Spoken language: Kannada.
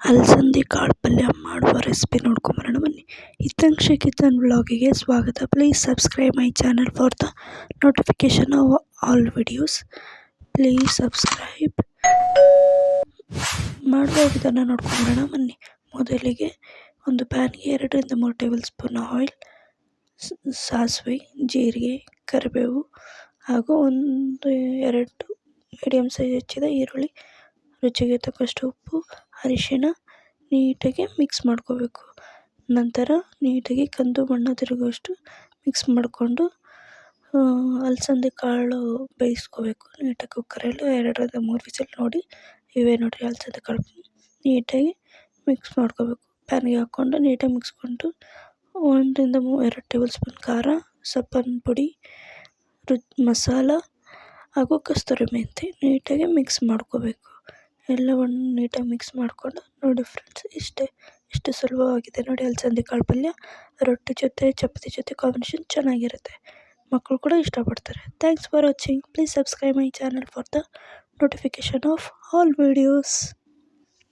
ಅಲಸಂದಿ ಕಾಳು ಪಲ್ಯ ಮಾಡುವ ರೆಸಿಪಿ ನೋಡ್ಕೊಂಬರೋಣ ಬನ್ನಿ. ಹಿತಂಕ್ಷಿ ಕಿಚನ್ ವ್ಲಾಗಿಗೆ ಸ್ವಾಗತ. Please subscribe my channel for the notification of all videos please subscribe ಮಾಡುವ ವಿಧಾನ ನೋಡ್ಕೊಂಬರೋಣ ಬನ್ನಿ. ಮೊದಲಿಗೆ ಒಂದು ಪ್ಯಾನ್ಗೆ ಎರಡರಿಂದ ಮೂರು ಟೇಬಲ್ ಸ್ಪೂನ್ ಆಯಿಲ್ ಸಾಸಿವೆ, ಜೀರಿಗೆ, ಕರಿಬೇವು ಹಾಗೂ ಒಂದು ಎರಡು ಮೀಡಿಯಮ್ ಸೈಜ್ ಹೆಚ್ಚಿದ ಈರುಳ್ಳಿ ರುಚಿಗೆ ತಕ್ಕಷ್ಟು ಉಪ್ಪು, ಅರಿಶಿಣ ನೀಟಾಗಿ ಮಿಕ್ಸ್ ಮಾಡ್ಕೋಬೇಕು. ನಂತರ ನೀಟಾಗಿ ಕಂದು ಬಣ್ಣ ತಿರುಗುವಷ್ಟು ಮಿಕ್ಸ್ ಮಾಡಿಕೊಂಡು ಅಲಸಂದೆ ಕಾಳು ಬೇಯಿಸ್ಕೋಬೇಕು. ನೀಟಾಗಿ ಕುಕ್ಕರಲ್ಲಿ ಎರಡರಿಂದ ಮೂರು ವಿಸಿಲ್ ನೋಡಿ. ಇವೇ ನೋಡಿರಿ ಅಲಸಂದೆ ಕಾಳು. ನೀಟಾಗಿ ಮಿಕ್ಸ್ ಮಾಡ್ಕೋಬೇಕು. ಪ್ಯಾನ್ಗೆ ಹಾಕ್ಕೊಂಡು ನೀಟಾಗಿ ಮಿಕ್ಸ್ಕೊಂಡು ಒಂದರಿಂದ ಮೂ, ಎರಡು ಟೇಬಲ್ ಸ್ಪೂನ್ ಖಾರ, ಸಪ್ಪನ್ ಪುಡಿ ರು ಮಸಾಲ ಹಾಗೂ ಕಸ್ತೂರಿ ಮೆಂತ್ಯ ನೀಟಾಗಿ ಮಿಕ್ಸ್ ಮಾಡ್ಕೋಬೇಕು. ಎಲ್ಲವನ್ನು ನೀಟಾಗಿ ಮಿಕ್ಸ್ ಮಾಡಿಕೊಂಡು, ನೋಡಿ ಫ್ರೆಂಡ್ಸ್ ಇಷ್ಟೇ, ಇಷ್ಟು ಸುಲಭವಾಗಿದೆ. ನೋಡಿ ಅಲಸಂದೆ ಕಾಳು ಪಲ್ಯ ರೊಟ್ಟಿ ಜೊತೆ, ಚಪಾತಿ ಜೊತೆ ಕಾಂಬಿನೇಷನ್ ಚೆನ್ನಾಗಿರುತ್ತೆ. ಮಕ್ಕಳು ಕೂಡ ಇಷ್ಟಪಡ್ತಾರೆ. Thanks for watching please subscribe my channel for the notification of all videos